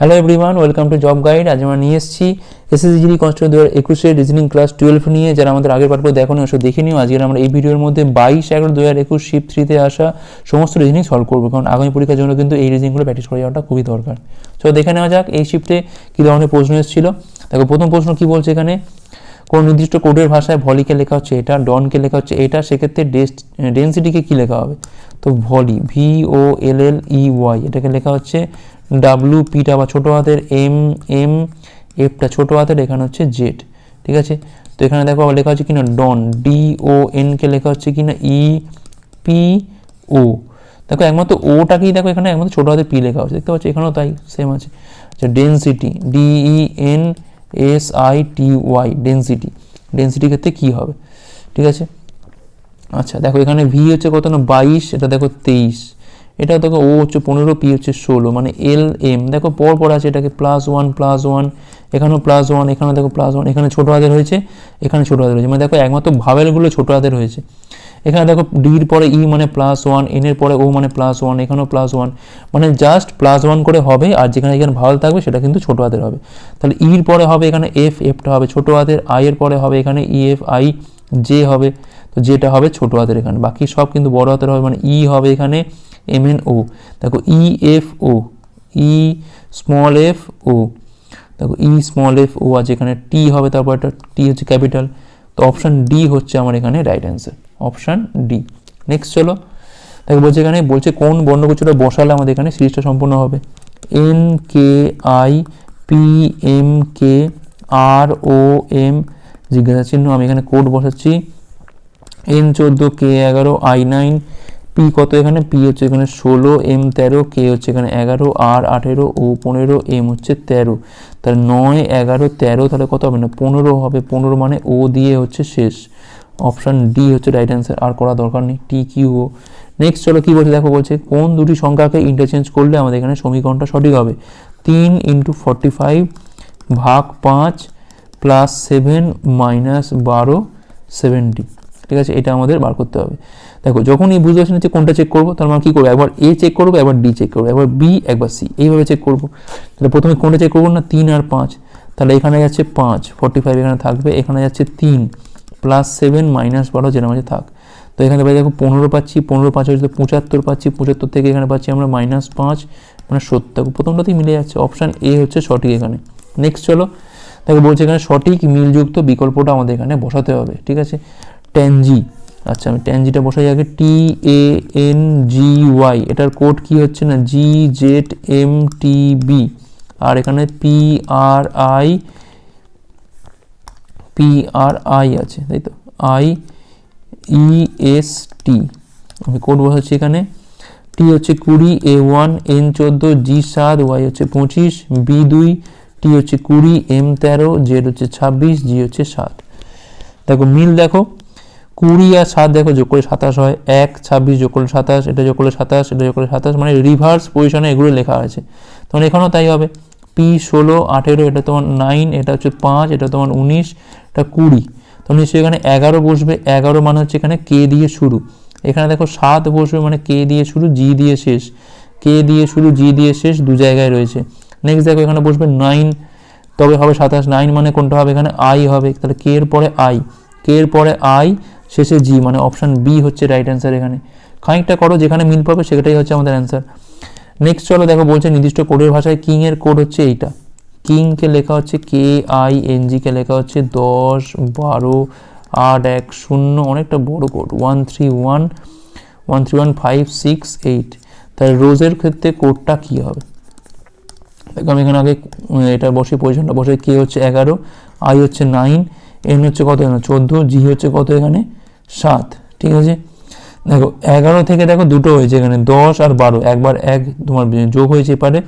Hello everyone welcome to job guide আজ আমরা নিয়ে এসেছি এসএসজিডি কনস্টেবল দু হাজার একুশে রিজনিং ক্লাস টুয়েলভ নিয়ে। যারা আমাদের আগের পাঠগুলো দেখো ওসব দেখে নিও। আজকে আমরা এই ভিডিওর মধ্যে বাইশ এগারো দু হাজার একুশ শিফট থ্রিতে আসা সমস্ত রিজনিং সলভ করব, কারণ আগামী পরীক্ষার জন্য কিন্তু এই রিজনিংগুলো প্র্যাকটিস করে যাওয়াটা খুবই দরকার। তো দেখে নেওয়া যাক এই শিফটে কী ধরনের প্রশ্ন এসেছিল। দেখো, প্রথম প্রশ্ন কী বলছে এখানে? কোন নির্দিষ্ট কোডের ভাষায় ভলিকে লেখা হচ্ছে এটা, ডনকে লেখা হচ্ছে এটা, সেক্ষেত্রে ডেন্সিটিকে কী লেখা হবে? তো volley V O L L E Y এটাকে লেখা হচ্ছে ডাব্লু পিটা বা ছোটো হাতের এম এম এফটা ছোটো হাতের, এখানে হচ্ছে জেড ঠিক আছে? তো এখানে দেখো আবার লেখা হচ্ছে কিনা ডন ডি ও এনকে লেখা হচ্ছে কিনা ই পি ও দেখো একমাত্র ওটাকেই দেখো এখানে, একমাত্র ছোটো হাতে পি লেখা হচ্ছে দেখতে পাচ্ছি? এখানেও তাই সেম আছে। আচ্ছা density D E N S I T Y density ডেন্সিটির ক্ষেত্রে কী হবে? ঠিক আছে? আচ্ছা দেখো এখানে ভি হচ্ছে কত না, বাইশ, এটা দেখো তেইশ। এটা দেখো ও হচ্ছে পনেরো, পি হচ্ছে ষোলো মানে এল এম দেখো পর পর আছে এটাকে প্লাস ওয়ান প্লাস ওয়ান এখানেও প্লাস ওয়ান এখানে দেখো প্লাস ওয়ান এখানে ছোটো হাতের হয়েছে, এখানে ছোটো হাতের হয়েছে। মানে দেখো একমাত্র ভাবেলগুলো ছোটো হাতের হয়েছে। এখানে দেখো ডির পরে ই মানে প্লাস ওয়ান এনের পরে ও মানে প্লাস ওয়ান এখানেও প্লাস ওয়ান মানে জাস্ট প্লাস ওয়ান করে হবে, আর যেখানে যেখানে ভাওয়াল থাকবে সেটা কিন্তু ছোটো হাতের হবে। তাহলে ইর পরে হবে এখানে এফ এফটা হবে ছোটো হাতের আই এর পরে হবে এখানে ই এফ আই জে হবে। তো যেটা হবে ছোটো হাতের এখানে। বাকি সব কিন্তু বড় হাতের হবে মানে ই হবে এখানে ও দেখো E F O E small F O দেখো ই স্মল এফ ও আছে এখানে টি হবে, তারপর একটা টি হচ্ছে ক্যাপিটাল তো অপশান ডি হচ্ছে আমার এখানে right answer option D next চলো, দেখো বলছে এখানে, বলছে কোন বর্ণগুচ্ছটা বসালে আমাদের এখানে সিরিজটা সম্পূর্ণ হবে N K I P M K R O M জিজ্ঞাসা চিহ্ন আমি এখানে কোড বসাচ্ছি এন চোদ্দ কে এগারো আই নাইন পি কত এখানে? পি হচ্ছে এখানে ষোলো এম তেরো কে হচ্ছে এখানে এগারো আর আঠেরো ও পনেরো এম হচ্ছে তেরো। তাহলে নয়, এগারো, তেরো তাহলে কত হবে না? পনেরো হবে। পনেরো মানে ও দিয়ে হচ্ছে শেষ। অপশান ডি হচ্ছে রাইট অ্যান্সার আর করা দরকার নেই। টি কিউ ও নেক্সট চলো কী বলছে? দেখো বলছে, কোন দুটি সংখ্যাকে ইন্টারচেঞ্জ করলে আমাদের এখানে সমীকরণটা সঠিক হবে? তিন ইন্টু ফর্টি ফাইভ ভাগ পাঁচ প্লাস সেভেন মাইনাস বারো সেভেন্টি ঠিক আছে? এটা আমাদের বার করতে হবে। দেখো যখন এই বুঝতে পারছি না যে কোনটা চেক করব, তার মানে কী করব? একবার এ চেক করব, একবার ডি চেক করব, একবার বি একবার সি এইভাবে চেক করব। তাহলে প্রথমে কোনটা চেক করব না? তিন আর পাঁচ। তাহলে এখানে যাচ্ছে পাঁচ ফর্টি ফাইভ এখানে থাকবে, এখানে যাচ্ছে তিন প্লাস সেভেন মাইনাস বারো যেটা মাঝে থাক। তো এখানে পাই দেখো, পনেরো পাচ্ছি, পনেরো পাঁচ হচ্ছে পঁচাত্তর পাচ্ছি, পঁচাত্তর থেকে এখানে পাচ্ছি আমরা মাইনাস পাঁচ মানে সত্তর। প্রথমটাতেই মিলে যাচ্ছে। অপশান এ হচ্ছে সঠিক এখানে। নেক্সট চলো। দেখো, বলছে এখানে সঠিক মিলযুক্ত বিকল্পটা আমাদের এখানে বসাতে হবে, ঠিক আছে? ট্যানজি আচ্ছা আমি ট্যানজিটা বসাই আগে T A N G Y এটার কোড কি হচ্ছে না? G Z M T B R এখানে P R I P R I আছে, তাই তো? আই ই এস টি আমি কোড বসাচ্ছি এখানে। টি হচ্ছে কুড়ি এ ওয়ান এন চোদ্দ জি সাত ওয়াই হচ্ছে পঁচিশ বি দুই টি হচ্ছে কুড়ি এম তেরো জেড হচ্ছে ছাব্বিশ জি হচ্ছে সাত দেখো, মিল দেখো। কুড়ি আর সাত দেখো যোগ করে সাতাশ হয়, এক, ছাব্বিশ যোগ করলে সাতাশ, এটা যোগ করলে সাতাশ, এটা যোগ করলে সাতাশ মানে রিভার্স পজিশনে এগুলো লেখা আছে তখন এখানেও তাই হবে পি ষোলো, আঠেরো, এটা তোমার নাইন এটা হচ্ছে পাঁচ, এটা তোমার উনিশ, এটা কুড়ি। তখন নিশ্চয়ই এখানে এগারো বসবে, এগারো মানে হচ্ছে এখানে কে দিয়ে শুরু। এখানে দেখো সাত বসবে মানে কে দিয়ে শুরু জি দিয়ে শেষ। কে দিয়ে শুরু জি দিয়ে শেষ দু জায়গায় রয়েছে। নেক্সট দেখো এখানে বসবে নাইন তবে হবে সাতাশ নাইন মানে কোনটা হবে? এখানে আই হবে, তাহলে কে এর পরে আই কে এর পরে আই শেষে জি মানে অপশান বি হচ্ছে রাইট অ্যান্সার এখানে। খানিকটা করো, যেখানে মিল পাবে সেটাই হচ্ছে আমাদের অ্যান্সার নেক্সট চলো দেখো, বলছে নির্দিষ্ট কোডের ভাষায় কিং এর কোড হচ্ছে এইটা। কিংকে লেখা হচ্ছে কে আই এন জিকে লেখা হচ্ছে দশ, বারো, আট, এক, শূন্য, অনেকটা বড় code one three one one three one five six eight তাহলে রোজের ক্ষেত্রে কোডটা কী হবে? দেখো আমি এখানে আগে এটা বসে পজিশনটা বসে কে হচ্ছে এগারো আই হচ্ছে নাইন এন হচ্ছে কত এখানে? চোদ্দ জি হচ্ছে কত এখানে? সাত, ঠিক আছে? দেখো, এগারো থেকে দেখো দুটো হয়েছে এখানে, দশ আর বারো। একবার এক তোমার যোগ হয়েছে এপারে,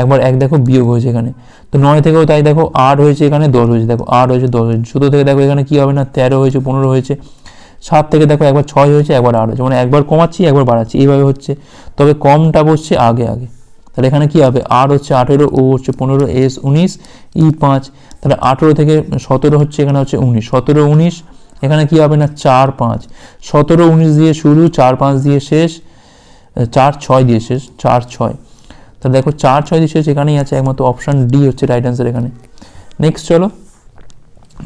একবার এক দেখো বিয়োগ হয়েছে এখানে। তো নয় থেকেও তাই দেখো আট হয়েছে এখানে, দশ হয়েছে। দেখো আট হয়েছে, দশ হয়েছে। ছোটো থেকে দেখো এখানে কী হবে না? তেরো হয়েছে, পনেরো হয়েছে। সাত থেকে দেখো একবার ছয় হয়েছে, একবার আট হয়েছে। মানে একবার কমাচ্ছি, একবার বাড়াচ্ছি। এইভাবে হচ্ছে। তবে কমটা বসছে আগে আগে। তাহলে এখানে কী হবে? আর হচ্ছে আঠেরো, ও হচ্ছে পনেরো এস উনিশ ই পাঁচ। তাহলে আঠেরো থেকে সতেরো হচ্ছে, এখানে হচ্ছে উনিশ। সতেরো, উনিশ, এখানে কী হবে না? চার, পাঁচ। সতেরো, উনিশ দিয়ে শুরু, চার, পাঁচ দিয়ে শেষ, চার, ছয় দিয়ে শেষ, চার, ছয়। তাহলে দেখো চার, ছয় দিয়ে শেষ এখানেই আছে, একমাত্র অপশান ডি হচ্ছে রাইট অ্যান্সার এখানে। নেক্সট চলো।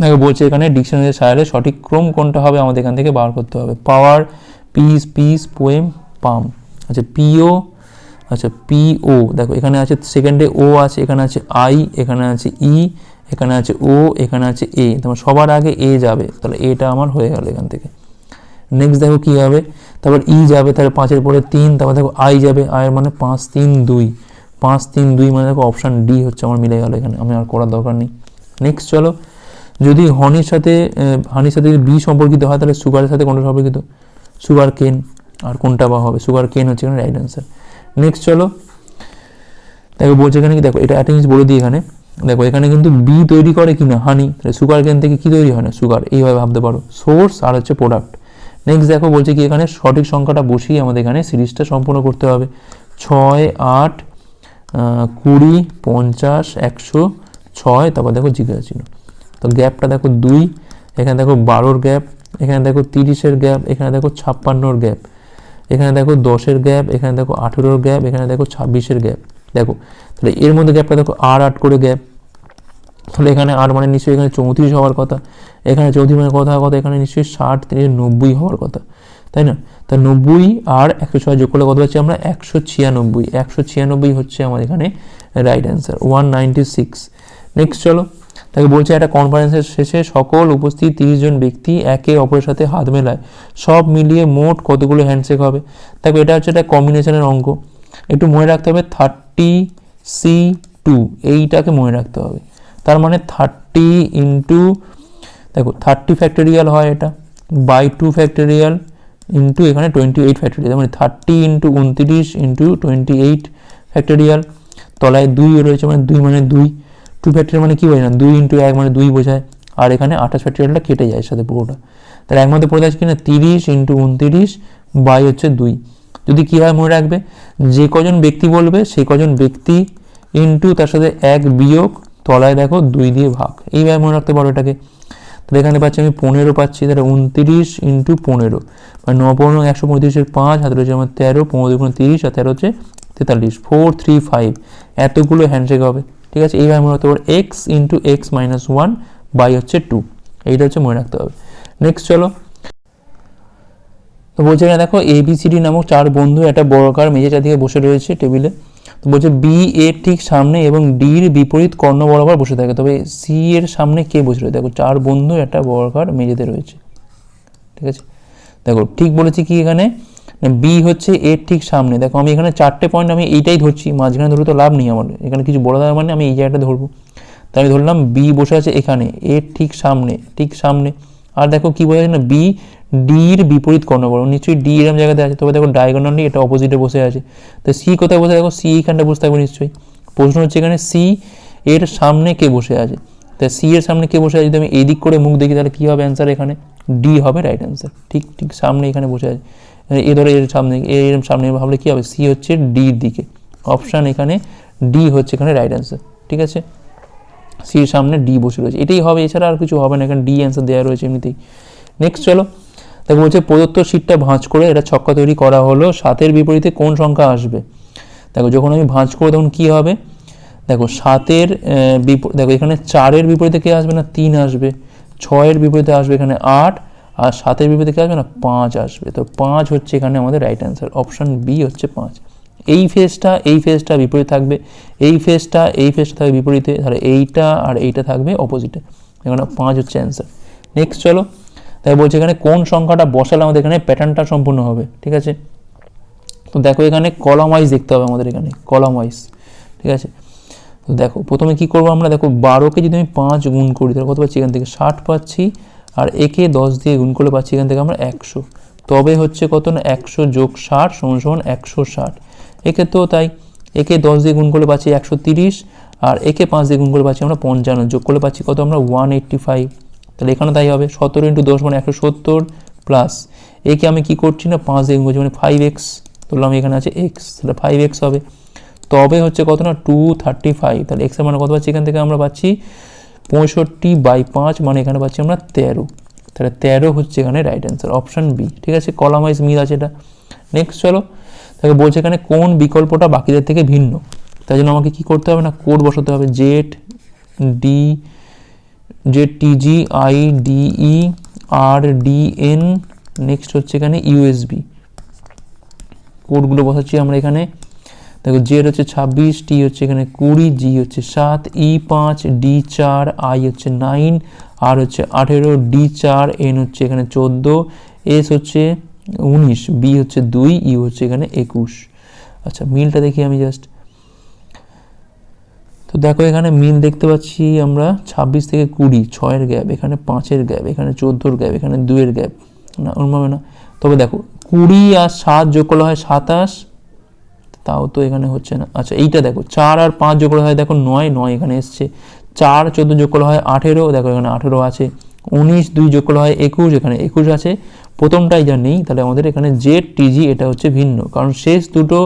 দেখো বলছে এখানে ডিকশনারির সাহায্যে সঠিক ক্রম কোনটা হবে? আমাদের এখান থেকে বার করতে হবে। Power piece piece poem palm আচ্ছা পিও আচ্ছা পিও দেখো, এখানে আছে সেকেন্ডে ও আছে, এখানে আছে আই এখানে আছে ই এখানে আছে ও এখানে আছে এ তোমার সবার আগে এ যাবে, তাহলে এটা আমার হয়ে গেল এখান থেকে। নেক্সট দেখো কী হবে, তারপর ই যাবে, তাহলে পাঁচের পরে তিন, তারপর দেখো আই যাবে আয়ের মানে পাঁচ, তিন, দুই। পাঁচ, তিন, দুই মানে দেখো অপশান ডি হচ্ছে আমার মিলে গেল এখানে, আমি আর করার দরকার নেই। নেক্সট চলো, যদি হনির সাথে হানির সাথে বি সম্পর্কিত হয়, তাহলে সুগারের সাথে কোনটা সম্পর্কিত? সুগার কেন আর কোনটা বা হবে? সুগার কেন হচ্ছে এখানে রাইট অ্যান্সার নেক্সট চলো। দেখো বলছে এখানে কি, দেখো, এটা একটা জিনিস বলে দিই এখানে। দেখো, এখানে কিন্তু বি তৈরি করে কি না হানি তাহলে সুগার কেন থেকে কি তৈরি হয় না? সুগার এইভাবে ভাবতে পারো। সোর্স আর হচ্ছে প্রোডাক্ট নেক্সট দেখো, বলছে কি এখানে, সঠিক সংখ্যাটা বসিয়ে আমাদের এখানে সিরিজটা সম্পূর্ণ করতে হবে। ছয়, আট কুড়ি, পঞ্চাশ, একশো, ছয়, তারপর দেখো জিজ্ঞাসা ছিল তো গ্যাপটা দেখো দুই, এখানে দেখো বারোর গ্যাপ এখানে দেখো তিরিশের গ্যাপ এখানে দেখো ছাপ্পান্নর গ্যাপ এখানে দেখো দশের গ্যাপ, এখানে দেখো আঠেরোর গ্যাপ, এখানে দেখো ছাব্বিশের গ্যাপ। দেখো, তাহলে এর মধ্যে গ্যাপটা দেখো আর আট করে গ্যাপ। তাহলে এখানে আর মানে নিশ্চয়ই এখানে চৌত্রিশ হওয়ার কথা, এখানে চৌত্রিশ মানে কথা কথা? এখানে নিশ্চয়ই ষাট থেকে নব্বই হওয়ার কথা, তাই না? তা নব্বই আর একশো ছয় যোগ করলে কত পাচ্ছি আমরা? একশো ছিয়ানব্বই। একশো ছিয়ানব্বই হচ্ছে আমার এখানে right answer one ninety six next চলো। তাকে বলছে, একটা কনফারেন্সের শেষে সকল উপস্থিত তিরিশ জন ব্যক্তি একে অপরের সাথে হাত মেলায়। সব মিলিয়ে মোট কতগুলো হ্যান্ডশেক হবে? দেখো, এটা হচ্ছে একটা কম্বিনেশনের অঙ্ক। একটু মনে রাখতে হবে থার্টি সি টু এইটাকে মনে রাখতে হবে। তার মানে থার্টি ইন্টু দেখো থার্টি ফ্যাক্টোরিয়াল হয় এটা বাই টু ফ্যাক্টোরিয়াল ইন্টু এখানে টোয়েন্টি এইট ফ্যাক্টোরিয়াল মানে থার্টি ইন্টু উনত্রিশ ইন্টু টোয়েন্টি এইট ফ্যাক্টোরিয়াল তলায় দুই রয়েছে মানে দুই মানে দুই। টু ফ্যাক্টোরিয়াল মানে কী বোঝায় না? দুই ইন্টু এক মানে দুই বোঝায়। আর এখানে আঠাশ ফ্যাক্টোরিয়ালটা কেটে যায় সাথে পুরোটা। তাহলে একমাত্র পড়ে যাচ্ছে কিনা? তিরিশ ইন্টু উনত্রিশ বাই হচ্ছে দুই। যদি কী হয় মনে রাখবে? যে কজন ব্যক্তি বলবে, সেই কজন ব্যক্তি ইন্টু তার সাথে এক বিয়োগ তলায় দেখো দুই দিয়ে ভাগ। এইভাবে মনে রাখতে পারো এটাকে। তাহলে এখানে পাচ্ছি আমি পনেরো পাচ্ছি, তাহলে উনত্রিশ ইন্টু পনেরো। মানে ন পনেরো একশো পঁয়ত্রিশের পাঁচ হাতে রয়েছে আমার তেরো, পনেরো দুগুণ তিরিশ, আর তেরো হচ্ছে তেতাল্লিশ। ফোর থ্রি ফাইভ এতগুলো হ্যান্ডশেক হবে। ঠিক আছে? এইভাবে মনে রাখতে পারো X into X minus one by হচ্ছে টু এইটা হচ্ছে মনে রাখতে হবে। নেক্সট চলো। তো বলছে এখানে দেখো এবিসিডি নামক চার বন্ধু একটা বর্গাকার মেঝে চারদিকে বসে রয়েছে টেবিলে। তো বলছে বি এর ঠিক সামনে এবং ডির বিপরীত কর্ণ বরাবর বসে থাকে। তবে সি এর সামনে কে বসে রয়েছে? দেখো, চার বন্ধু একটা বর্গাকার মেঝেতে রয়েছে। ঠিক আছে? দেখো, ঠিক বলেছি কি এখানে? বি হচ্ছে এর ঠিক সামনে। দেখো, আমি এখানে চারটে পয়েন্ট আমি এইটাই ধরছি, মাঝখানে ধরে তো লাভ নেই আমার। এখানে কিছু বড় দেওয়ার মানে আমি এই জায়গাটা ধরবো। তাই আমি ধরলাম বি বসে আছে এখানে এর ঠিক সামনে ঠিক সামনে। আর দেখো কি বোঝা যাচ্ছে না বি ডির বিপরীত কর্ণবর্ণ নিশ্চয়ই ডি এরম জায়গাতে আছে। তবে দেখো ডায়গোনালি এটা অপোজিটে বসে আছে। তো সি কোথায় বসে দেখো সি এখানটা বসে থাকবে নিশ্চয়ই। প্রশ্ন হচ্ছে এখানে সি এর সামনে কে বসে আছে? তা সি এর সামনে কে বসে আছে? যদি আমি এই দিক করে মুখ দেখি, তাহলে কী হবে অ্যান্সার এখানে? ডি হবে রাইট অ্যান্সার ঠিক ঠিক সামনে এখানে বসে আছে। এ ধরে এর সামনে এর সামনে ভাবলে কী হবে? সি হচ্ছে ডির দিকে। অপশান এখানে ডি হচ্ছে এখানে রাইট অ্যান্সার ঠিক আছে? সির সামনে ডি বসে রয়েছে। এটাই হবে, এছাড়া আর কিছু হবে না, এখানে ডি অ্যান্সার দেওয়া রয়েছে এমনিতেই। নেক্সট চলো। দেখো বলছে, প্রদত্ত সিটটা ভাঁজ করে এটা ছক্কা তৈরি করা হলো। সাতের বিপরীতে কোন সংখ্যা আসবে? দেখো, যখন আমি ভাঁজ করব তখন কী হবে? দেখো, সাতের বিপ- দেখো, এখানে চারের বিপরীতে কে আসবে না? তিন আসবে। ছয়ের বিপরীতে আসবে এখানে আট। আর সাতের বিপরীতে কে আসবে না? পাঁচ আসবে। তো পাঁচ হচ্ছে এখানে আমাদের রাইট অ্যান্সার অপশান বি হচ্ছে পাঁচ। এই ফেজটা এই ফেজটা বিপরীত থাকবে। এই ফেজটা এই ফেজটা থাকবে বিপরীতে। তাহলে এইটা আর এইটা থাকবে অপোজিটে এখানে পাঁচ হচ্ছে অ্যান্সার নেক্সট চলো। তাই বলছে এখানে কোন সংখ্যাটা বসালে আমাদের এখানে প্যাটার্নটা সম্পূর্ণ হবে। ঠিক আছে? তো দেখো এখানে কলাম ওয়াইজ দেখতে হবে আমাদের এখানে। কলাম ওয়াইজ ঠিক আছে? তো দেখো, প্রথমে কি করব আমরা? দেখো বারোকে যদি আমি পাঁচ গুণ করি, তাহলে কত পাচ্ছি? এখান থেকে ষাট পাচ্ছি। আর একে দশ দিয়ে গুণ করলে পাচ্ছি এখান থেকে আমরা একশো। তবে হচ্ছে কত না, একশো যোগ ষাট সমান সমান একশো ষাট। একে তো তাই, একে দশ দিয়ে গুণ করলে পাচ্ছি একশো তিরিশ, আর একে পাঁচ দিয়ে গুণ করলে পাচ্ছি আমরা পঞ্চান্ন। যোগ করলে পাচ্ছি কত আমরা ওয়ান এইট্টি ফাইভ তাহলে এখানে তাই হবে, সতেরো ইন্টু দশ মানে একশো সত্তর প্লাস একে আমি কি করছি না, পাঁচ দিয়ে গুণ করছি মানে ফাইভ এক্স ধরলাম এখানে আছে এক্স তাহলে ফাইভ এক্স হবে। তবে হচ্ছে কত না টু থার্টি ফাইভ তাহলে এক্সের মানে কত পাচ্ছি? এখান থেকে আমরা পাচ্ছি পঁয়ষট্টি বাই পাঁচ মানে এখানে পাচ্ছি আমরা তেরো। তাহলে তেরো হচ্ছে এখানে রাইট অ্যান্সার অপশান বি ঠিক আছে? কলাম ওয়াইজ মিল আছে এটা। নেক্সট চলো। তাকে বলছে এখানে কোন বিকল্পটা বাকিদের থেকে ভিন্ন? তাই জন্য আমাকে কি করতে হবে না? কোড বসাতে হবে। Z D Z T G I D E R D N next হচ্ছে এখানে ইউএসবি কোডগুলো বসাচ্ছি আমরা এখানে। দেখো জেড হচ্ছে ছাব্বিশ টি হচ্ছে এখানে কুড়ি জি হচ্ছে সাত ই পাঁচ ডি চার আই হচ্ছে নাইন আর হচ্ছে আঠেরো ডি চার এন হচ্ছে এখানে চোদ্দ এস হচ্ছে উনিশ বি হচ্ছে দুই ইউ হচ্ছে এখানে একুশ। আচ্ছা মিলটা দেখি আমি জাস্ট তো দেখো এখানে মিল দেখতে পাচ্ছি আমরা ছাব্বিশ থেকে কুড়ি, ছয়ের গ্যাপ, এখানে পাঁচের গ্যাপ, এখানে চোদ্দোর গ্যাপ, এখানে দুইয়ের গ্যাপ। না ওরমভাবে না। তবে দেখো, কুড়ি আর সাত যোগ করলে হয় সাতাশ তাও তো এখানে হচ্ছে না। আচ্ছা এইটা দেখো, চার আর পাঁচ যোগ করলে হয়, দেখো নয় নয় এখানে এসছে। চার, চোদ্দ যোগ করলে হয় আঠেরো, দেখো এখানে আঠেরো আছে। উনিশ, দুই যোগ করলে হয় একুশ, এখানে একুশ আছে। প্রথমটাই যা নেই, তাহলে আমাদের এখানে জেড টিজি এটা হচ্ছে ভিন্ন। কারণ শেষ দুটো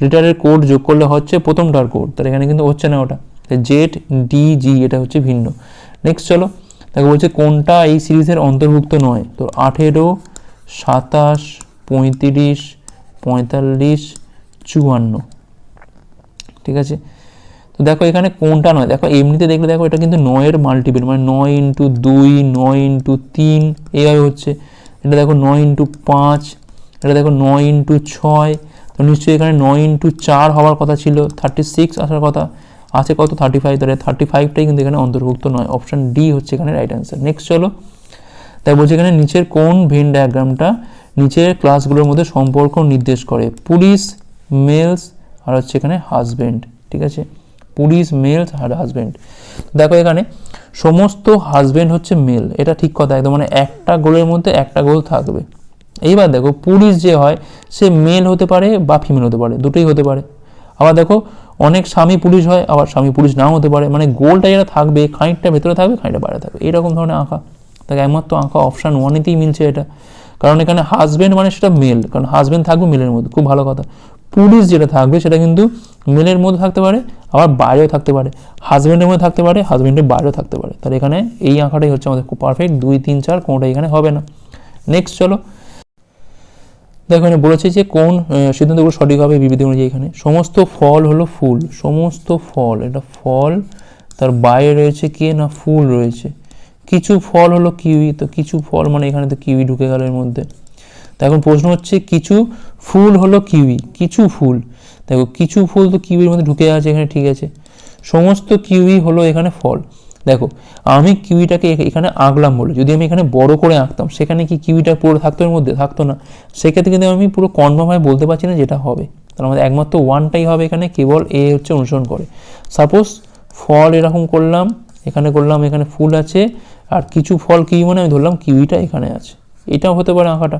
লিটারের কোড যোগ করলে হচ্ছে প্রথমটার কোড, তাহলে এখানে কিন্তু হচ্ছে না ওটা। জেড ডিজি এটা হচ্ছে ভিন্ন। নেক্সট চলো, দেখো বলছে কোনটা এই সিরিজের অন্তর্ভুক্ত নয়? তো আঠেরো, সাতাশ, পঁয়ত্রিশ, পঁয়তাল্লিশ চুয়ান্ন। ঠিক আছে? তো দেখো এখানে কোনটা নয়? দেখো এমনিতে দেখলে দেখো এটা কিন্তু নয়ের মাল্টিপল মানে নয় ইন্টু দুই, নয় ইন্টু তিন এইভাবে হচ্ছে। এটা দেখো নয় ইন্টু পাঁচ, এটা দেখো নয় ইন্টু ছয়। তো নিশ্চয়ই এখানে নয় ইন্টু চার হওয়ার কথা ছিল থার্টি সিক্স আসার কথা। আছে কত? থার্টি ফাইভ তাহলে থার্টি ফাইভটাই কিন্তু এখানে অন্তর্ভুক্ত নয়। অপশান ডি হচ্ছে এখানে রাইট অ্যান্সার নেক্সট চলো। তাই বলছে এখানে নিচের কোন ভেন ডায়াগ্রামটা নিচের ক্লাসগুলোর মধ্যে সম্পর্ক নির্দেশ করে? পুলিশ মেলস আর হচ্ছে এখানে হাজব্যান্ড ঠিক আছে? পুলিশ মেলস আর হাজব্যান্ড দেখো এখানে সমস্ত হাজব্যান্ড হচ্ছে মেল এটা ঠিক কথা একদম মানে একটা গোলের মধ্যে একটা গোল থাকবে। এইবার দেখো পুলিশ যে হয়, সে মেল হতে পারে বা ফিমেল হতে পারে, দুটোই হতে পারে। আবার দেখো অনেক স্বামী পুলিশ হয়, আবার স্বামী পুলিশ নাও হতে পারে মানে গোলটা যেটা থাকবে, খানিকটা ভেতরে থাকবে, খানিকটা বাইরে থাকবে এরকম ধরনের আঁকা। তাকে একমাত্র আঁকা অপশান ওয়ানেতেই মিলছে এটা। কারণ এখানে হাজব্যান্ড মানে সেটা মেল কারণ হাজব্যান্ড থাকবে মেলের মধ্যে, খুব ভালো কথা। পুলিশ যেটা থাকবে সেটা কিন্তু মেলের মধ্যে থাকতে পারে, আবার বাইরেও থাকতে পারে। হাজব্যান্ডের মধ্যে থাকতে পারে হাজব্যান্ডের বাইরেও থাকতে পারে। তাহলে এখানে এই আঁকাটাই হচ্ছে আমাদের পারফেক্ট দুই, তিন, চার কোনোটাই এখানে হবে না। নেক্সট চলো। দেখো এখানে বলেছে যে কোন সিদ্ধান্তগুলো সঠিক হবে বিবৃতি অনুযায়ী এখানে। সমস্ত ফল হলো ফুল। সমস্ত ফল, এটা ফল, তার বাইরে রয়েছে কে না ফুল রয়েছে। কিছু ফল হলো কিউই, তো কিছু ফল মানে এখানে তো কিউই ঢুকে গেল এর মধ্যে। এখন প্রশ্ন হচ্ছে, কিছু ফুল হলো কিউই, কিছু ফুল। দেখো, কিছু ফুল তো কিউইর মধ্যে ঢুকে আছে, এখানে ঠিক আছে। সমস্ত কিউই হলো এখানে ফল। দেখো, আমি কিউইটাকে এখানে আঁকলাম বলে, যদি আমি এখানে বড় করে আঁকতাম, সেখানে কি কিউইটা পুরো থাকতো এর মধ্যে? থাকতো না। সেক্ষেত্রে কিন্তু আমি পুরো কনফার্মভাবে বলতে পারছি না যেটা হবে। তার আমাদের একমাত্র ওয়ানটাই হবে এখানে, কেবল এ হচ্ছে অনুসরণ করে। সাপোজ ফল এরকম করলাম, এখানে করলাম, এখানে ফুল আছে, আর কিছু ফল কিউই মানে আমি ধরলাম কিউইটা এখানে আছে। এটাও হতে পারে আঁকাটা।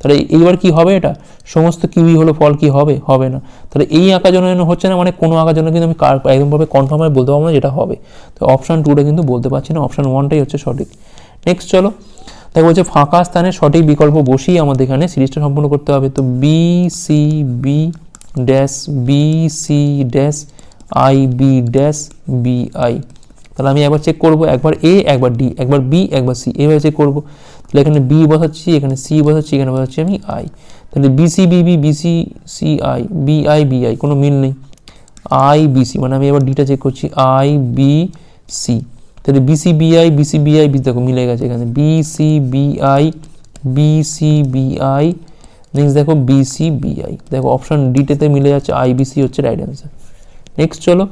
তাহলে এইবার কি হবে এটা? সমস্ত কিউই হলো, ফল কি হবে? হবে না। তাহলে এই আঁকার জন্য হচ্ছে না মানে কোনো আঁকার জন্য কিন্তু আমি একদমভাবে হয়ে বলতে পারব না যেটা হবে। তো অপশান টুটা কিন্তু বলতে পারছি না অপশান ওয়ানটাই হচ্ছে সঠিক। নেক্সট চলো। তাই বলছে ফাঁকা স্থানে সঠিক বিকল্প বসিয়ে আমাদের এখানে সিরিজটা সম্পূর্ণ করতে হবে। তো B C B dash B C dash I B dash B I তাহলে আমি একবার চেক করব, একবার এ একবার ডি একবার বি একবার সি এইভাবে চেক করব। তাহলে এখানে বি বসাচ্ছি, এখানে সি বসাচ্ছি, এখানে বসাচ্ছি আমি আই তাহলে BC BB BC C I B I B I কোনো মিল নেই। আই বিসি মানে আমি এবার ডিটা চেক করছি। আই বি সি তাহলে B C B I B C B I B দেখো মিলে গেছে এখানে। বিসি বিআই বিসি বিআই নেক্সট দেখো বিসি বিআই দেখো অপশন ডিটেতে মিলে যাচ্ছে। আই বিসি হচ্ছে রাইট অ্যান্সার নেক্সট চলো।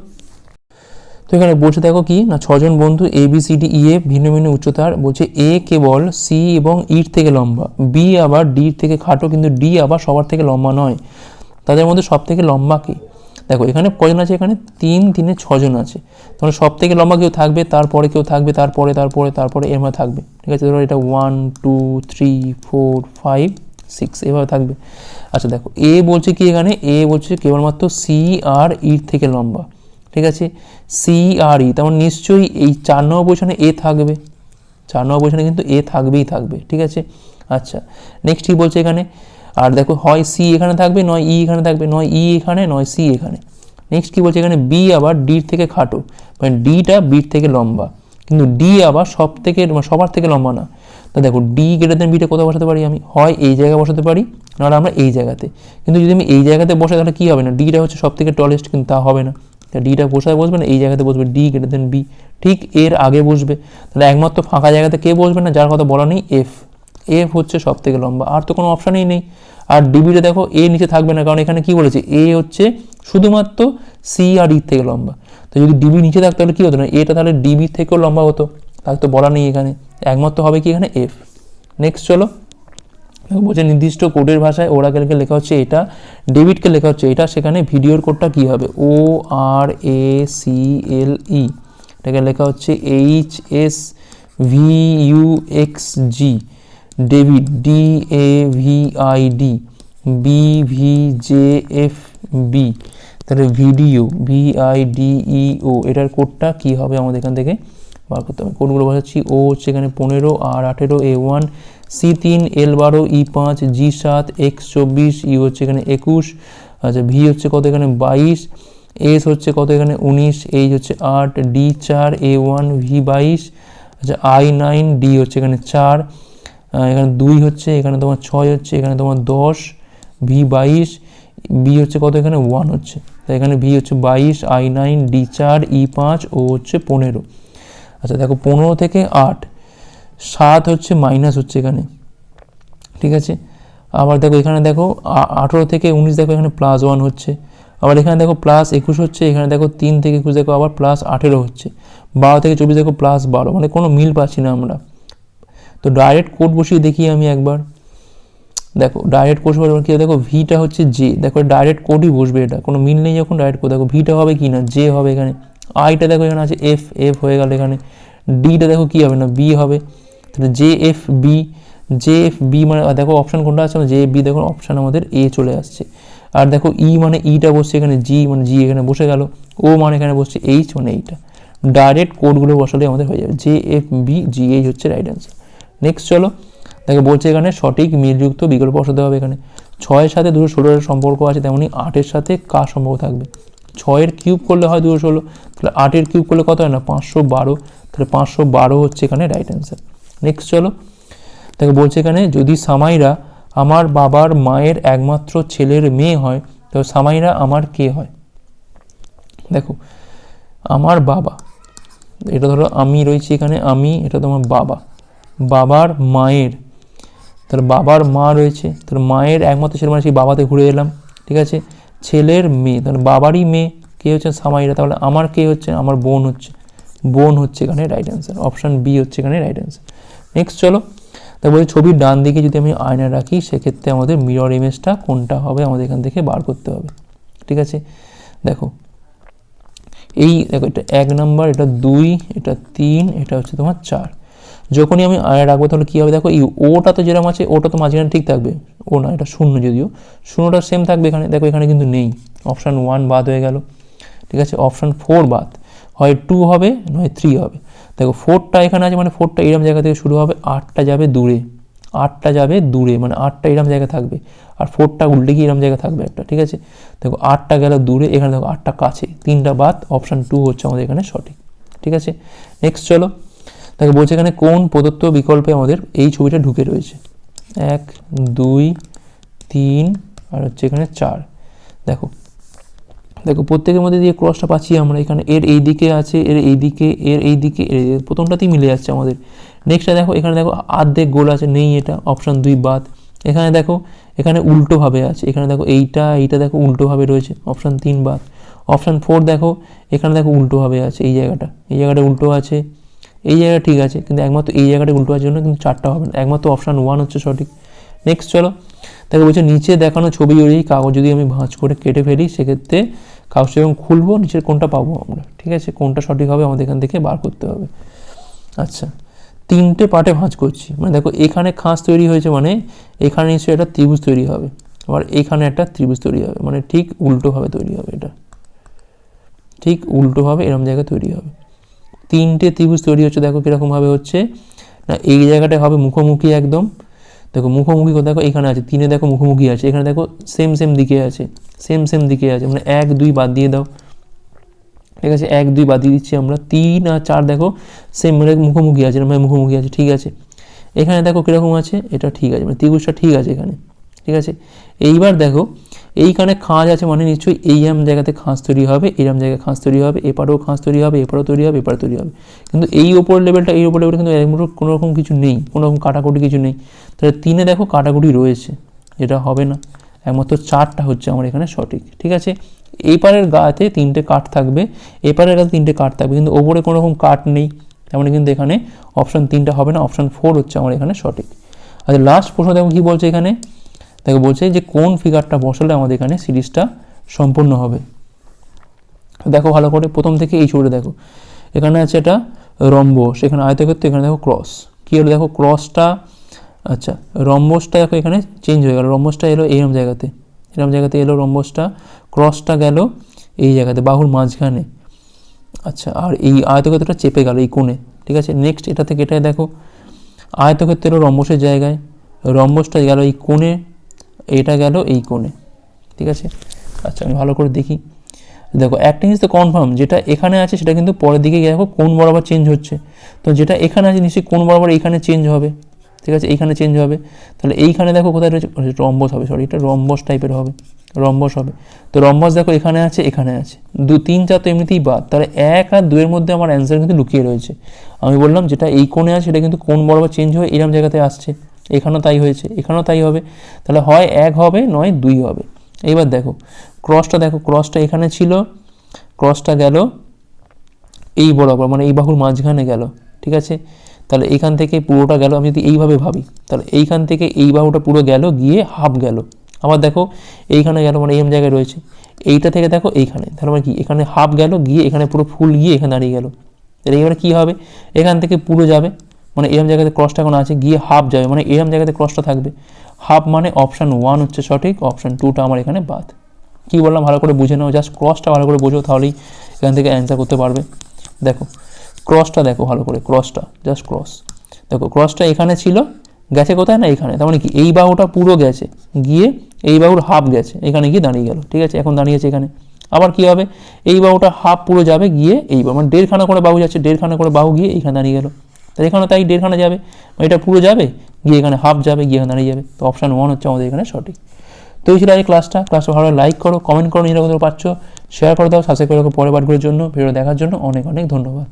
তো এখানে বলছে দেখো কি, না ছজন বন্ধু A B C D E এ ভিন্ন ভিন্ন উচ্চতার বলছে এ কেবল সি এবং ইর থেকে লম্বা বি আবার ডি থেকে খাটো, কিন্তু ডি আবার সবার থেকে লম্বা নয়। তাদের মধ্যে সব থেকে লম্বা কে? দেখো এখানে কজন আছে এখানে? তিন, তিনে ছজন আছে। তাহলে সব থেকে লম্বা কেউ থাকবে, তারপরে কেউ থাকবে, তারপরে তারপরে তারপরে এর মধ্যে থাকবে। ঠিক আছে, ধরো এটা one two three four five six এভাবে থাকবে। আচ্ছা দেখো এ বলছে কি এখানে? এ বলছে কেবলমাত্র সি আর ইর থেকে লম্বা। ঠিক আছে? সি আর ই তেমন নিশ্চয়ই এই চার নম্বর পজিশনে এ থাকবে। চার নম্বর পজিশনে কিন্তু এ থাকবেই থাকবে, ঠিক আছে? আচ্ছা নেক্সট কি বলছে এখানে? আর দেখো, হয় সি এখানে থাকবে, নয় ই এখানে থাকবে, নয় ই এখানে, নয় সি এখানে। নেক্সট কি বলছে এখানে? বি আবার ডির থেকে খাটো মানে ডিটা বির থেকে লম্বা। কিন্তু ডি আবার সব থেকে মানে সবার থেকে লম্বা না। তা দেখো ডি গ্রেটার দেন বিটা কোথাও বসাতে পারি আমি? হয় এই জায়গায় বসাতে পারি, নাহলে আমরা এই জায়গাতে। কিন্তু যদি আমি এই জায়গাতে বসাই, তাহলে কী হবে না? ডিটা হচ্ছে সব থেকে টলেস্ট কিন্তু তা হবে না। ডিটা কোথায় বসবে না, এই জায়গাতে বসবে ডি গ্রেটার দেন বি ঠিক এর আগে বসবে। তাহলে একমাত্র ফাঁকা জায়গাতে কে বসবে না, যার কথা বলা নেই এফ এফ হচ্ছে সব থেকে লম্বা, আর তো কোনো অপশানই নেই। আর ডিবিটা দেখো এ নিচে থাকবে না, কারণ এখানে কি বলেছে? এ হচ্ছে শুধুমাত্র সি আর ই থেকে লম্বা। তো যদি ডিবি নিচে থাকতো, তাহলে কী হতো না? এটা তাহলে ডিবির থেকেও লম্বা হতো, তাহলে তো বলা নেই এখানে। একমাত্র হবে কি এখানে? এফ নেক্সট চলো। বলছে নির্দিষ্ট কোডের ভাষায় ওরা ওরাকেলকে লেখা হচ্ছে এটা ডেবিটকে লেখা হচ্ছে এটা, সেখানে ভিডিওর কোডটা কী হবে? O, R, A, C, L, E. এটাকে লেখা হচ্ছে H, S, V, U, X, G. Debit D, A, V, I, D. B, V, J, F, B. তাহলে video V I D E O এটার কোডটা কী হবে আমাদের এখান থেকে? বার করতে হবে। কোডগুলো বোঝাচ্ছি ও হচ্ছে এখানে পনেরো, আর আঠেরো এ ওয়ান সি তিন, এল বারো, ই পাঁচ, জি সাত, এক্স চব্বিশ, ই হচ্ছে এখানে একুশ আচ্ছা ভি হচ্ছে কত এখানে বাইশ, এস হচ্ছে কত এখানে উনিশ এইচ হচ্ছে আট, ডি চার, এ ওয়ান, ভি বাইশ আচ্ছা আই নাইন, ডি হচ্ছে এখানে চার এখানে দুই হচ্ছে, এখানে তোমার ছয় হচ্ছে, এখানে তোমার দশ, ভি বাইশ, বি হচ্ছে কত এখানে ওয়ান হচ্ছে তাই এখানে ভি হচ্ছে বাইশ, আই নাইন, ডি চার, ই পাঁচ, ও হচ্ছে পনেরো আচ্ছা দেখো পনেরো থেকে আট সাত হচ্ছে মাইনাস হচ্ছে এখানে। ঠিক আছে? আবার দেখো এখানে দেখো আঠেরো থেকে উনিশ দেখো এখানে প্লাস ওয়ান হচ্ছে। আবার এখানে দেখো প্লাস একুশ হচ্ছে, এখানে দেখো তিন থেকে একুশ দেখো আবার প্লাস আঠেরো হচ্ছে। বারো থেকে চব্বিশ দেখো প্লাস বারো মানে কোনো মিল পাচ্ছি না আমরা। তো ডাইরেক্ট কোড বসিয়ে দেখি আমি একবার। দেখো ডাইরেক্ট কোড বসবে কি দেখো ভিটা হচ্ছে জে দেখো ডাইরেক্ট কোডই বসবে এটা। কোনো মিল নেই যখন ডাইরেক্ট কোড দেখো ভিটা হবে কি না? জে হবে এখানে। আইটা দেখো এখানে আছে এফ এফ হয়ে গেল এখানে। ডিটা দেখো কি হবে না? বি হবে। তাহলে J F B, J F B মানে দেখো অপশান কোনটা আছে? জে এফ বি দেখো অপশান আমাদের এ চলে আসছে। আর দেখো ই মানে ইটা বসছে এখানে, জি মানে জি এখানে বসে গেল, ও মানে এখানে বসছে, এইচ মানে এইটা। ডাইরেক্ট কোডগুলো বসালে আমাদের হয়ে যাবে, J F B, G H হচ্ছে রাইট অ্যান্সার নেক্সট চলো, দেখো বলছে এখানে সঠিক মিলযুক্ত বিকল্প বসাতে হবে এখানে। ছয়ের সাথে দুশো ষোলোর সম্পর্ক আছে, তেমনি আটের সাথে কার সম্পর্ক থাকবে? ছয়ের কিউব করলে হয় দুশো ষোলো, তাহলে আটের কিউব করলে কত হয় না? পাঁচশো বারো, তাহলে পাঁচশো বারো হচ্ছে এখানে রাইট অ্যান্সার নেক্সট চলো। দেখো, বলছে এখানে, যদি সামাইরা আমার বাবার মায়ের একমাত্র ছেলের মেয়ে হয়, তো সামাইরা আমার কে হয়? দেখো, আমার বাবা, এটা ধরো আমি রয়েছি এখানে, আমি, এটা তোমার বাবা। বাবার মায়ের, তার বাবার মা রয়েছে, তার মায়ের একমাত্র ছেলে মানে সেই বাবাতে ঘুরে এলাম, ঠিক আছে? ছেলের মেয়ে তাহলে বাবারই মেয়ে, কে হচ্ছে সামাইরা? তাহলে আমার কে হচ্ছে? আমার বোন হচ্ছে। বোন হচ্ছে এখানে রাইট অ্যান্সার অপশান বি হচ্ছে এখানে রাইট অ্যান্সার নেক্সট চলো। তারপরে ছবির ডান দিকে যদি আমি আয়না রাখি, সেক্ষেত্রে আমাদের মিরর ইমেজটা কোনটা হবে আমাদের এখান থেকে বার করতে হবে। ঠিক আছে? দেখো, এই দেখো, এটা এক নাম্বার, এটা দুই, এটা তিন, এটা হচ্ছে তোমার চার। যখনই আমি আয় রাখব, তাহলে কী হবে? দেখো, এই ওটা তো যেরকম আছে, ওটা তো মাঝখানে ঠিক থাকবে। ও না, এটা শূন্য যদিও। শূন্যটা সেম থাকবে এখানে, দেখো, এখানে কিন্তু নেই। অপশান ওয়ান বাদ হয়ে গেল। ঠিক আছে? অপশান ফোর বাদ। হয় টু হবে, নয় থ্রি হবে। দেখো ফোরটা এখানে আছে মানে ফোরটা এরম জায়গা থেকে শুরু হবে, আটটা যাবে দূরে, আটটা যাবে দূরে মানে আটটা এরম জায়গা থাকবে। আর ফোরটা উল্টে গিয়ে এরম জায়গা থাকবে একটা, ঠিক আছে? দেখো আটটা গেল দূরে, এখানে দেখো আটটা কাছে, তিনটা বাদ অপশান টু হচ্ছে আমাদের এখানে সঠিক, ঠিক আছে? নেক্সট চলো, দেখো বলছে এখানে কোন প্রদত্ত বিকল্পে আমাদের এই ছবিটা ঢুকে রয়েছে। এক, দুই, তিন, আর হচ্ছে এখানে চার। দেখো দেখো, প্রত্যেকের মধ্যে দিয়ে ক্রসটা পাচ্ছি আমরা। এখানে এর এই দিকে আছে, এর এই দিকে, এর এই দিকে এর প্রথমটাতেই মিলে যাচ্ছে আমাদের। নেক্সটটা দেখো, এখানে দেখো আর্ধেক গোল আছে, নেই এটা অপশান দুই বাদ। এখানে দেখো, এখানে উল্টোভাবে আছে। এখানে দেখো এইটা এইটা দেখো উল্টোভাবে রয়েছে অপশান তিন বাদ। অপশান ফোর দেখো, এখানে দেখো উল্টোভাবে আছে, এই জায়গাটা। এই জায়গাটা উল্টো আছে, এই জায়গা ঠিক আছে, কিন্তু একমাত্র এই জায়গাটা উল্টো আছে জন্য কিন্তু চারটা হবে না। একমাত্র অপশান ওয়ান হচ্ছে সঠিক। নেক্সট চলো তাকে বলছে, নিচে দেখানো ছবি অনুযায়ী কাগজ যদি আমি ভাঁজ করে কেটে ফেলি, সেক্ষেত্রে কাগজটা যখন খুলবো, নিচের কোনটা পাবো আমরা, ঠিক আছে? কোনটা সঠিক হবে, আমাদের এখান থেকে বার করতে হবে। আচ্ছা তিনটে পার্টে ভাঁজ করছি। মানে দেখো, এখানে খাঁজ তৈরি হয়েছে মানে এখানে নিশ্চয়ই একটা ত্রিভুজ তৈরি হবে, আবার এখানে একটা ত্রিভুজ তৈরি হবে মানে ঠিক উল্টোভাবে তৈরি হবে এটা। ঠিক উল্টোভাবে এরম জায়গায় তৈরি হবে। তিনটে ত্রিভুজ তৈরি হচ্ছে, দেখো কীরকমভাবে হচ্ছে। না, এই জায়গাটা হবে মুখোমুখি একদম দেখো মুখোমুখি দেখো এখানে আছে, তিনে দেখো মুখোমুখি আছে, এখানে দেখো সেম সেম দিকে আছে সেম সেম দিকে আছে মানে এক, দুই বাদ দিয়ে দাও। ঠিক আছে, এক, দুই বাদ দিয়ে দিচ্ছি আমরা। তিন আর চার দেখো সেম মানে মুখোমুখি আছে মানে মুখোমুখি আছে, ঠিক আছে। এখানে দেখো কীরকম আছে, এটা ঠিক আছে মানে ত্রিভুজটা ঠিক আছে এখানে। ঠিক আছে, এইবার দেখো এইখানে খাঁজ আছে মানে নিশ্চয়ই এই এইরম জায়গাতে খাঁজ তৈরি হবে এরম জায়গায় খাঁজ তৈরি হবে, এপারেও খাঁজ তৈরি হবে, এপারেও তৈরি হবে এপারে তৈরি হবে। কিন্তু এই ওপর লেভেলটা এই ওপর লেভেলটা কিন্তু কোনো রকম কিছু নেই, কোনো রকম কাটাকুটি কিছু নেই। তাহলে তিনে দেখো কাটাকুটি রয়েছে, এটা হবে না। একমাত্র চারটা হচ্ছে আমার এখানে সঠিক, ঠিক আছে? এপারের গাতে তিনটে কাঠ থাকবে, এপারের গাতে তিনটে কাঠ থাকবে, কিন্তু ওপরে কোনো রকম কাঠ নেই। তেমন মানে কিন্তু এখানে অপশান তিনটা হবে না অপশান ফোর হচ্ছে আমার এখানে সঠিক। আচ্ছা লাস্ট প্রশ্ন দেখো কী বলছে এখানে? দেখো বলছে যে, কোন ফিগারটা বসালে আমাদের এখানে সিরিজটা সম্পূর্ণ হবে? দেখো ভালো করে, প্রথম থেকে এই ছবিটা দেখো। এখানে আছে এটা রম্বস এখানে আয়তক্ষেত্র, এখানে দেখো ক্রস কী হলো দেখো ক্রসটা আচ্ছা রম্বসটা দেখো এখানে চেঞ্জ হয়ে গেল। রম্বসটা এলো এইরকম জায়গাতে। এরকম জায়গাতে এলো রম্বসটা ক্রসটা গেল এই জায়গাতে, বাহুর মাঝখানে। আচ্ছা আর এই আয়তক্ষেত্রটা চেপে গেল এই কোণে, ঠিক আছে? নেক্সট এটা থেকে এটাই দেখো। আয়তক্ষেত্র এলো রম্বসের জায়গায়। রম্বসটা গেল এই কোণে এটা গেল এই কোণে, ঠিক আছে? আচ্ছা আমি ভালো করে দেখি। দেখো একটা জিনিস তো কনফার্ম যেটা এখানে আছে সেটা কিন্তু পরের দিকে গিয়ে দেখো কোন বরাবর চেঞ্জ হচ্ছে। তো যেটা এখানে আছে, নিশ্চয়ই কোন বরাবর এখানে চেঞ্জ হবে, ঠিক আছে? এইখানে চেঞ্জ হবে। তাহলে এইখানে দেখো কোথায় রয়েছে রম্বস হবে সরি এটা রম্বস টাইপের হবে, রম্বস হবে। তো রম্বস দেখো এখানে আছে এখানে আছে। দু, তিন, চার তো এমনিতেই বাদ। তাহলে এক আর দুয়ের মধ্যে আমার অ্যান্সার কিন্তু লুকিয়ে রয়েছে। আমি বললাম যেটা এই কোণে আছে সেটা কিন্তু কোন বরাবর চেঞ্জ হয়ে এরম জায়গাতে আসছে। এখানেও তাই হয়েছে, এখানেও তাই হবে। তাহলে হয় এক হবে, নয় দুই হবে। এইবার দেখো ক্রসটা দেখো ক্রসটা এখানে ছিল ক্রসটা গেল এই বরাবর মানে এই বাহুর মাঝখানে গেল, ঠিক আছে? তাহলে এইখান থেকে পুরোটা গেল, আমি যদি এইভাবে ভাবি, তাহলে এইখান থেকে এই বাহুটা পুরো গেল, গিয়ে হাফ গেল। আবার দেখো, এইখানে গেল মানে এম জায়গায় রয়েছে। এইটা থেকে দেখো, এইখানে তাহলে মানে কি? এখানে হাফ গেল, গিয়ে এখানে পুরো ফুল গিয়ে এখানে দাঁড়িয়ে গেল। তাহলে এবারে কী হবে? এখান থেকে পুরো যাবে। মানে এরম জায়গাতে ক্রসটা এখন আছে, গিয়ে হাফ যাবে মানে এরম জায়গাতে ক্রসটা থাকবে। হাফ মানে অপশান ওয়ান হচ্ছে সঠিক অপশান টুটা আমার এখানে বাদ। কি বললাম? ভালো করে বুঝে নাও জাস্ট ক্রসটা ভালো করে বোঝো, তাহলেই এখান থেকে অ্যান্সার করতে পারবে। দেখো ক্রসটা দেখো ভালো করে ক্রসটা জাস্ট ক্রস দেখো ক্রসটা এখানে ছিল, গেছে কোথায়? না, এখানে। তার মানে কি, এই বাহুটা পুরো গেছে, গিয়ে এই বাহুর হাফ গেছে, এখানে গিয়ে দাঁড়িয়ে গেল, ঠিক আছে? এখন দাঁড়িয়েছে এখানে। আবার কি হবে? এই বাহুটা হাফ পুরো যাবে, গিয়ে এই বাহু মানে দেড়খানা করে বাহু যাচ্ছে, দেড়খানা করে বাহু গিয়ে এইখানে দাঁড়িয়ে গেল। তাহলে এখানে তাই দেড়খানা যাবে। এটা পুরো যাবে, গিয়ে এখানে হাফ যাবে, গিয়ে এখানে দাঁড়িয়ে যাবে। তো অপশান ওয়ান হচ্ছে আমাদের এখানে সঠিক। তো এই ছিল এই ক্লাসটা ক্লাসটা ভালো লাইক করো কমেন্ট করো, নিজেরা কোথাও পাচ্ছ শেয়ার করে দাও সাবস্ক্রাইব করে রাখো পরের পাঠগুলোর জন্য। ভিডিও দেখার জন্য অনেক অনেক ধন্যবাদ।